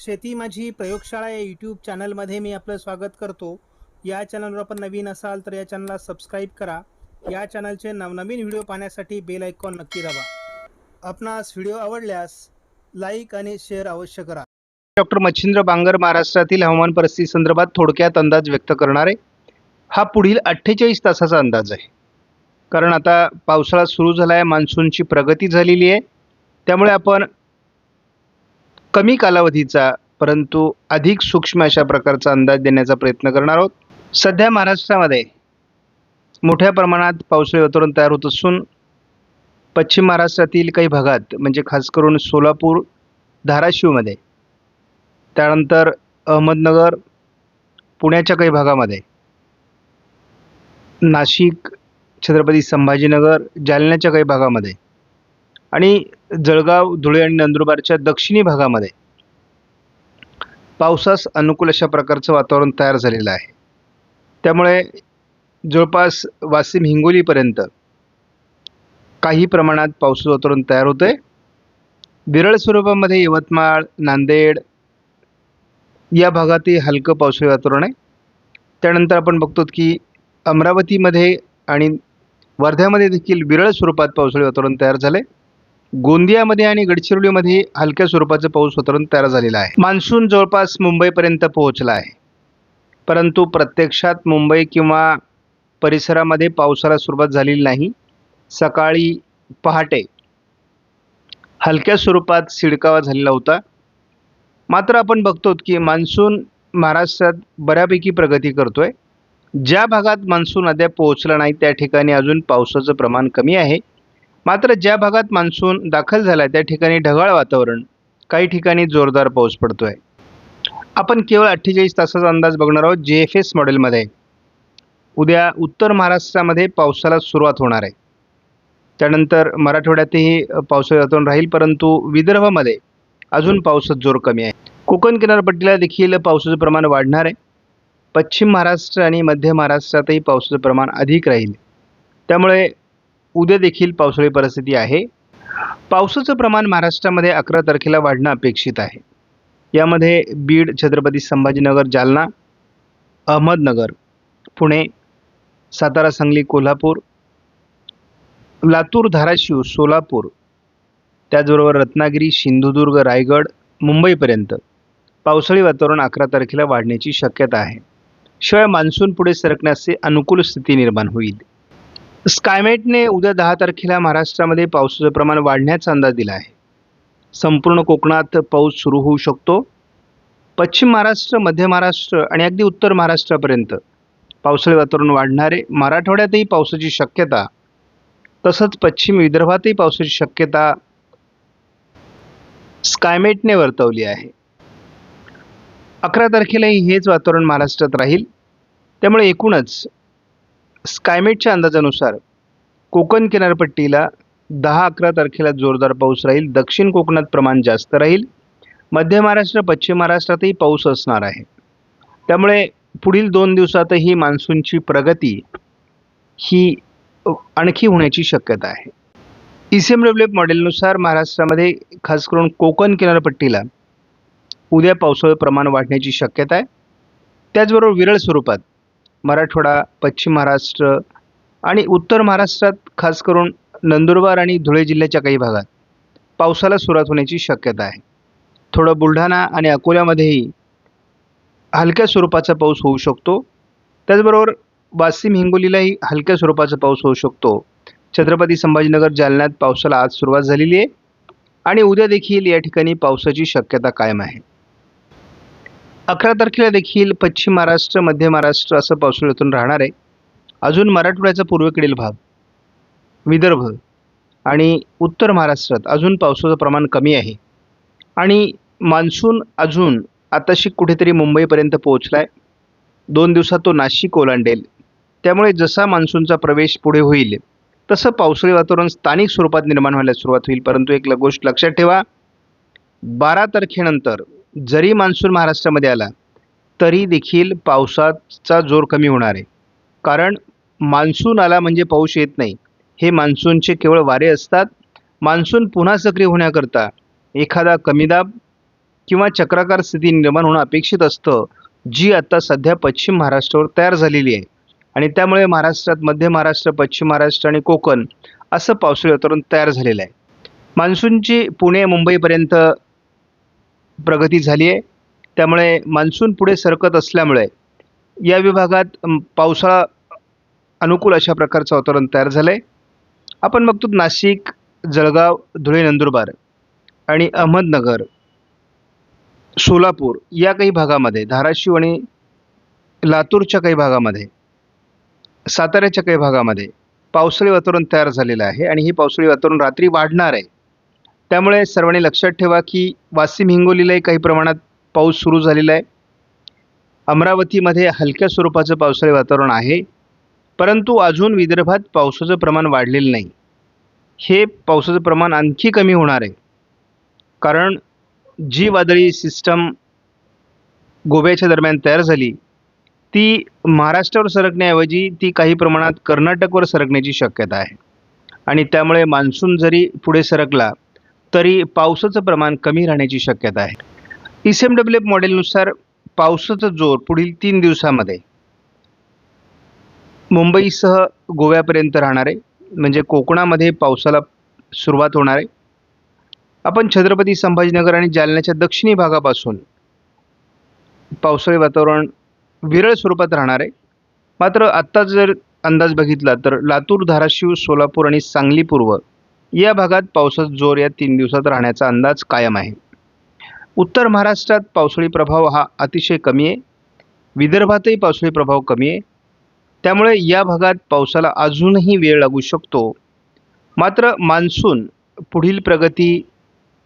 शेती माझी प्रयोगशाळा या यूट्यूब चॅनलमध्ये मी आपलं स्वागत करतो. या चॅनलवर आपण नवीन असाल तर या चॅनलला सबस्क्राईब करा. या चॅनलचे नवनवीन व्हिडिओ पाहण्यासाठी बेल आयकॉन नक्की दाबा. आपणास व्हिडिओ आवडल्यास लाईक आणि शेअर अवश्य करा. डॉक्टर मच्छिंद्र बांगर महाराष्ट्रातील हवामान परिस्थिती संदर्भात थोडक्यात अंदाज व्यक्त करणार. आहे हा पुढील अठ्ठेचाळीस तासाचा अंदाज आहे. कारण आता पावसाळा सुरू झाला आहे मान्सूनची प्रगती झालेली आहे. त्यामुळे आपण कमी कालावधीचा परंतु अधिक सूक्ष्म अशा प्रकारचा अंदाज देण्याचा प्रयत्न करणार आहोत. सध्या महाराष्ट्रामध्ये मोठ्या प्रमाणात पावसाळी वातावरण तयार होत असून पश्चिम महाराष्ट्रातील काही भागात म्हणजे खास करून सोलापूर धाराशिवमध्ये त्यानंतर अहमदनगर पुण्याच्या काही भागामध्ये नाशिक छत्रपती संभाजीनगर जालन्याच्या काही भागामध्ये आणि जळगाव धुळे आणि नंदुरबारच्या दक्षिणी भागामध्ये पावसास अनुकूल अशा प्रकारचं वातावरण तयार झालेलं आहे. त्यामुळे जवळपास वाशिम हिंगोलीपर्यंत काही प्रमाणात पावसाचं वातावरण तयार होतं आहे विरळ स्वरूपामध्ये यवतमाळ नांदेड या भागातही हलकं पावसाळी वातावरण आहे. त्यानंतर आपण बघतो की अमरावतीमध्ये आणि वर्ध्यामध्ये देखील विरळ स्वरूपात पावसाळी वातावरण तयार झालं आहे गोंदियामध्ये आणि गडचिरोलीमध्ये हलक्या स्वरूपाचं पाऊस वातावरण तयार झालेलं आहे. मान्सून जवळपास मुंबईपर्यंत पोहोचला आहे. परंतु प्रत्यक्षात मुंबई किंवा परिसरामध्ये पावसाला सुरुवात झालेली नाही. सकाळी पहाटे हलक्या स्वरूपात शिडकावा झालेला होता. मात्र आपण बघतो की मान्सून महाराष्ट्रात बऱ्यापैकी प्रगती करतो आहे ज्या भागात मान्सून अद्याप पोहोचला नाही त्या ठिकाणी अजून पावसाचं प्रमाण कमी आहे. मात्र ज्या भागात मान्सून दाखल झाला त्या ठिकाणी ढगाळ वातावरण. काही ठिकाणी जोरदार पाऊस पडतोय. आपण केवळ अठ्ठेचाळीस तासाचा अंदाज बघणार आहोत जे एफ एस मॉडेलमध्ये. उद्या उत्तर महाराष्ट्रामध्ये पावसाला सुरुवात होणार आहे. त्यानंतर मराठवाड्यातही पावसाळ्यातून वातावरण राहील परंतु विदर्भामध्ये अजून पावसात जोर कमी आहे. कोकण किनारपट्टीला देखील पावसाचं प्रमाण वाढणार आहे. पश्चिम महाराष्ट्र आणि मध्य महाराष्ट्रातही पावसाचं प्रमाण अधिक राहील. त्यामुळे उद्या देखील पावसाळी परिस्थिती आहे. पावसाचं प्रमाण महाराष्ट्रामध्ये अकरा तारखेला वाढणं अपेक्षित आहे. यामध्ये बीड छत्रपती संभाजीनगर जालना अहमदनगर पुणे सातारा सांगली कोल्हापूर लातूर धाराशिव सोलापूर त्याचबरोबर रत्नागिरी सिंधुदुर्ग रायगड मुंबईपर्यंत पावसाळी वातावरण अकरा तारखेला वाढण्याची शक्यता आहे. शिवाय मान्सून पुढे सरकण्याचे अनुकूल स्थिती निर्माण होईल. स्कायमेटने उद्या दहा तारखेला महाराष्ट्रामध्ये पावसाचं प्रमाण वाढण्याचा अंदाज दिला आहे. संपूर्ण कोकणात पाऊस सुरू होऊ शकतो. पश्चिम महाराष्ट्र मध्य महाराष्ट्र आणि अगदी उत्तर महाराष्ट्रापर्यंत पावसाळी वातावरण वाढणारे मराठवाड्यातही पावसाची शक्यता तसंच पश्चिम विदर्भातही पावसाची शक्यता स्कायमेटने वर्तवली आहे. अकरा तारखेलाही हेच वातावरण महाराष्ट्रात राहील. त्यामुळे एकूणच स्कायमेटच्या अंदाजानुसार कोकण किनारपट्टीला दहा अकरा तारखेला जोरदार पाऊस राहील. दक्षिण कोकणात प्रमाण जास्त राहील. मध्य महाराष्ट्र पश्चिम महाराष्ट्रातही पाऊस असणार आहे. त्यामुळे पुढील दोन दिवसातही मान्सूनची प्रगती ही आणखी होण्याची शक्यता आहे. E C M W F मॉडेलनुसार महाराष्ट्रामध्ये खास करून कोकण किनारपट्टीला उद्या पावसाळं प्रमाण वाढण्याची शक्यता आहे. त्याचबरोबर विरळ स्वरूपात मराठवाडा पश्चिम महाराष्ट्र आणि उत्तर महाराष्ट्रात खास करून नंदुरबार आणि धुळे जिल्ह्याच्या काही भागात पावसाला सुरुवात होण्याची शक्यता आहे. थोडं बुलढाणा आणि अकोल्यामध्येही हलक्या स्वरूपाचा पाऊस होऊ शकतो. त्याचबरोबर वाशिम हिंगोलीलाही हलक्या स्वरूपाचा पाऊस होऊ शकतो. छत्रपती संभाजीनगर जालन्यात पावसाला आज सुरुवात झालेली आहे आणि उद्या देखील या ठिकाणी पावसाची शक्यता कायम आहे. अकरा तारखेला देखील पश्चिम महाराष्ट्र मध्य महाराष्ट्र असं पावसाळ्यातून राहणार आहे. अजून मराठवाड्याचा पूर्वेकडील भाग विदर्भ आणि उत्तर महाराष्ट्रात अजून पावसाचं प्रमाण कमी आहे. आणि मान्सून अजून आताशी कुठेतरी मुंबईपर्यंत पोहोचला आहे दोन दिवसात तो नाशिक ओलांडेल. त्यामुळे जसा मान्सूनचा प्रवेश पुढे होईल तसं पावसाळी वातावरण स्थानिक स्वरूपात निर्माण व्हायला सुरुवात होईल. परंतु एक गोष्ट लक्षात ठेवा बारा तारखेनंतर जरी मान्सून महाराष्ट्रामध्ये आला तरी देखील पावसाचा जोर कमी होणार आहे. कारण मान्सून आला म्हणजे पाऊस येत नाही. हे मान्सूनचे केवळ वारे असतात. मान्सून पुन्हा सक्रिय होण्याकरता एखादा कमी दाब किंवा चक्राकार स्थिती निर्माण होणं अपेक्षित असतं जी आता सध्या पश्चिम महाराष्ट्रावर तयार झालेली आहे. आणि त्यामुळे महाराष्ट्रात मध्य महाराष्ट्र पश्चिम महाराष्ट्र आणि कोकण असं पावसाळी वातावरण तयार झालेलं आहे. मान्सूनची पुणे मुंबईपर्यंत प्रगती झाली आहे. त्यामुळे मान्सून पुढे सरकत असल्यामुळे या विभागात पावसाळा अनुकूल अशा प्रकारचं वातावरण तयार झालं आहे आपण बघतो नाशिक जळगाव धुळे नंदुरबार आणि अहमदनगर सोलापूर या काही भागामध्ये धाराशिव आणि लातूरच्या काही भागामध्ये साताऱ्याच्या काही भागामध्ये पावसाळी वातावरण तयार झालेलं आहे आणि हे पावसाळी वातावरण रात्री वाढणार आहे. त्यामुळे सर्वांनी लक्षात ठेवा की वाशिम हिंगोलीलाही काही प्रमाणात पाऊस सुरू झालेला आहे. अमरावतीमध्ये हलक्या स्वरूपाचं पावसाळी वातावरण आहे परंतु अजून विदर्भात पावसाचं प्रमाण वाढलेलं नाही. हे पावसाचं प्रमाण आणखी कमी होणार आहे. कारण जी वादळी सिस्टम गोव्याच्या दरम्यान तयार झाली ती महाराष्ट्रावर सरकण्याऐवजी ती काही प्रमाणात कर्नाटकवर सरकण्याची शक्यता आहे. आणि त्यामुळे मान्सून जरी पुढे सरकला तरी पावसाचं प्रमाण कमी राहण्याची शक्यता आहे. E C M W F मॉडेलनुसार पावसाचा जोर पुढील तीन दिवसामध्ये मुंबईसह गोव्यापर्यंत राहणार आहे. म्हणजे कोकणामध्ये पावसाला सुरुवात होणार आहे. आपण छत्रपती संभाजीनगर आणि जालन्याच्या दक्षिणी भागापासून पावसाळी वातावरण विरळ स्वरूपात राहणार आहे. मात्र आत्ता जर अंदाज बघितला तर लातूर धाराशिव सोलापूर आणि सांगली पूर्व या भागात पावसाचा जोर या तीन दिवसात राहण्याचा अंदाज कायम आहे. उत्तर महाराष्ट्रात पावसाळी प्रभाव हा अतिशय कमी आहे. विदर्भातही पावसाळी प्रभाव कमी आहे. त्यामुळे या भागात पावसाला अजूनही वेळ लागू शकतो. मात्र मान्सून पुढील प्रगती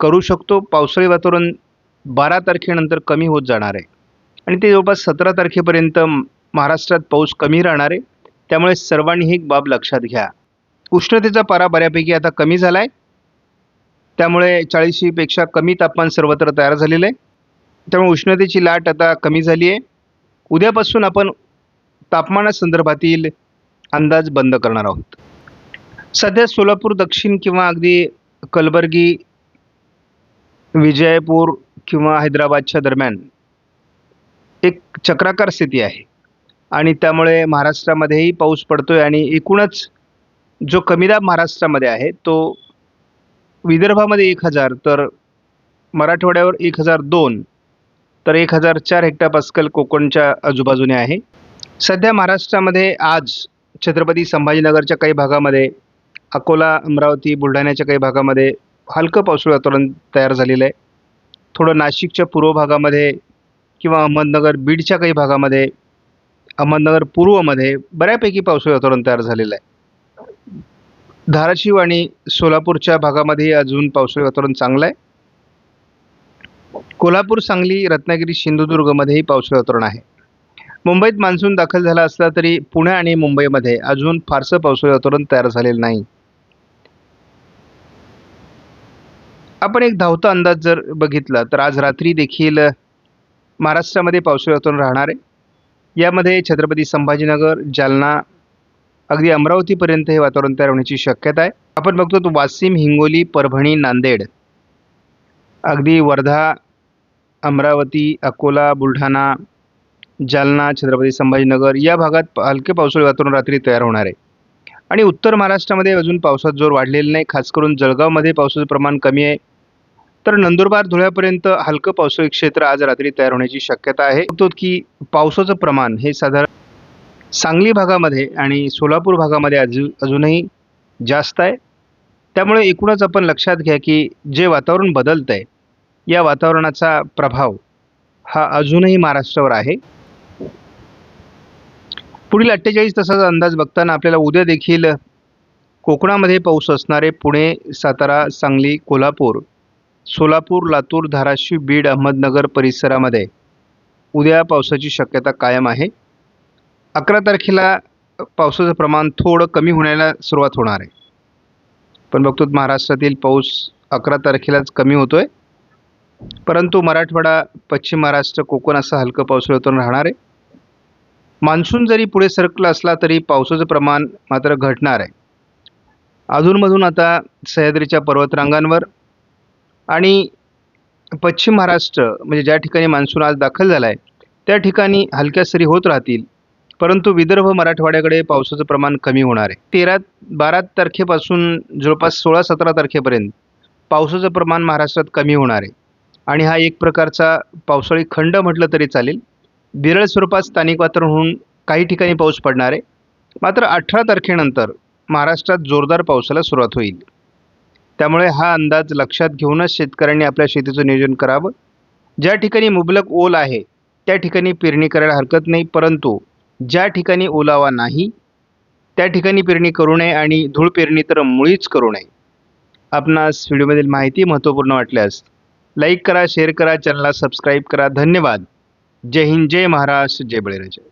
करू शकतो. पावसाळी वातावरण बारा तारखेनंतर कमी होत जाणार आहे. आणि ते जवळपास सतरा तारखेपर्यंत महाराष्ट्रात पाऊस कमी राहणार आहे. त्यामुळे सर्वांनी ही बाब लक्षात घ्या. उष्णतेचा पारा बऱ्यापैकी आता कमी झाला आहे त्यामुळे चाळीशीपेक्षा कमी तापमान सर्वत्र तयार झालेलं आहे. त्यामुळे उष्णतेची लाट आता कमी झाली आहे उद्यापासून आपण तापमानासंदर्भातील अंदाज बंद करणार आहोत. सध्या सोलापूर दक्षिण किंवा अगदी कलबर्गी विजयपूर किंवा हैदराबादच्या दरम्यान एक चक्राकार स्थिती आहे. आणि त्यामुळे महाराष्ट्रामध्येही पाऊस पडतो आहे आणि एकूणच जो कमी दाब महाराष्ट्रामध्ये आहे तो विदर्भामध्ये एक हजार तर मराठवाड्यावर एक हजार दोन तर एक हजार चार हेक्टापास्कल कोकणच्या आजूबाजूने आहे. सध्या महाराष्ट्रामध्ये आज छत्रपती संभाजीनगरच्या काही भागामध्ये अकोला अमरावती बुलढाण्याच्या काही भागामध्ये हलकं पावसाळी वातावरण तयार झालेलं आहे. थोडं नाशिकच्या पूर्व भागामध्ये किंवा अहमदनगर बीडच्या काही भागामध्ये अहमदनगर पूर्वमध्ये बऱ्यापैकी पावसाळी वातावरण तयार झालेलं आहे. धाराशिव आणि सोलापूरच्या भागामध्ये अजून पावसाळी वातावरण चांगलं आहे कोल्हापूर सांगली रत्नागिरी सिंधुदुर्गमध्येही पावसाळी वातावरण आहे. मुंबईत मान्सून दाखल झाला असला तरी पुणे आणि मुंबईमध्ये अजून फारसं पावसाळी वातावरण तयार झालेलं नाही. आपण एक धावता अंदाज जर बघितला तर आज रात्री देखील महाराष्ट्रामध्ये पावसाळी वातावरण राहणार आहे. यामध्ये छत्रपती संभाजीनगर जालना अगदी अमरावतीपर्यंत हे वातावरण तयार होण्याची शक्यता आहे. आपण बघतो तो वाशिम हिंगोली परभणी नांदेड. अगदी वर्धा अमरावती अकोला बुलढाणा जालना छत्रपती संभाजीनगर या भागात हलके पावसाळी वातावरण रात्री तयार होणार आहे. आणि उत्तर महाराष्ट्रामध्ये अजून पावसात जोर वाढलेला नाही. खास करून जळगावमध्ये पावसाचं प्रमाण कमी आहे. तर नंदुरबार धुळ्यापर्यंत हलकं पावसाळी क्षेत्र आज रात्री तयार होण्याची शक्यता आहे. तो की पावसाचं प्रमाण हे साधारण सांगली भागामध्ये आणि सोलापूर भागामध्ये अजून अजूनही जास्त आहे. त्यामुळे एकूणच आपण लक्षात घ्या की जे वातावरण बदलतं आहे या वातावरणाचा प्रभाव हा अजूनही महाराष्ट्रावर आहे. पुढील अठ्ठेचाळीस तासाचा अंदाज बघताना आपल्याला उद्या देखील कोकणामध्ये पाऊस असणारे पुणे सातारा सांगली कोल्हापूर सोलापूर लातूर धाराशिव बीड अहमदनगर परिसरामध्ये उद्या पावसाची शक्यता कायम आहे. अकरा तारखेला पावसाचं प्रमाण थोडं कमी होण्याला सुरुवात होणार आहे. पण बघतो महाराष्ट्रातील पाऊस अकरा तारखेलाच कमी होतोय. परंतु मराठवाडा पश्चिम महाराष्ट्र कोकण असं हलकं पावसाळी राहणार आहे. मान्सून जरी पुढे सरकला असला तरी पावसाचं प्रमाण मात्र घटणार आहे. अधूनमधून आता सह्याद्रीच्या पर्वतरांगांवर आणि पश्चिम महाराष्ट्र म्हणजे ज्या ठिकाणी मान्सून आज दाखल झाला आहे त्या ठिकाणी हलक्या सरी होत राहतील. परंतु विदर्भ मराठवाड्याकडे पावसाचं प्रमाण कमी होणार आहे. तेरा बारा तारखेपासून जवळपास सोळा सतरा तारखेपर्यंत पावसाचं प्रमाण महाराष्ट्रात कमी होणार आहे. आणि हा एक प्रकारचा पावसाळी खंड म्हटलं तरी चालेल. विरळ स्वरूपात स्थानिक वातावरण होऊन काही ठिकाणी पाऊस पडणार आहे. मात्र अठरा तारखेनंतर महाराष्ट्रात जोरदार पावसाला सुरुवात होईल. त्यामुळे हा अंदाज लक्षात घेऊनच शेतकऱ्यांनी आपल्या शेतीचं नियोजन करावं. ज्या ठिकाणी मुबलक ओल आहे त्या ठिकाणी पेरणी करायला हरकत नाही परंतु ज्या ठिकाणी ओलावा नाही त्या ठिकाणी पेरणी करू नये आणि धूळ पेरणी तर मुळीच करू नये. आपणास व्हिडिओमधील माहिती महत्त्वपूर्ण वाटल्यास लाईक करा शेअर करा चॅनलला सबस्क्राईब करा. धन्यवाद. जय हिंद जय महाराष्ट्र जय बळीराजा.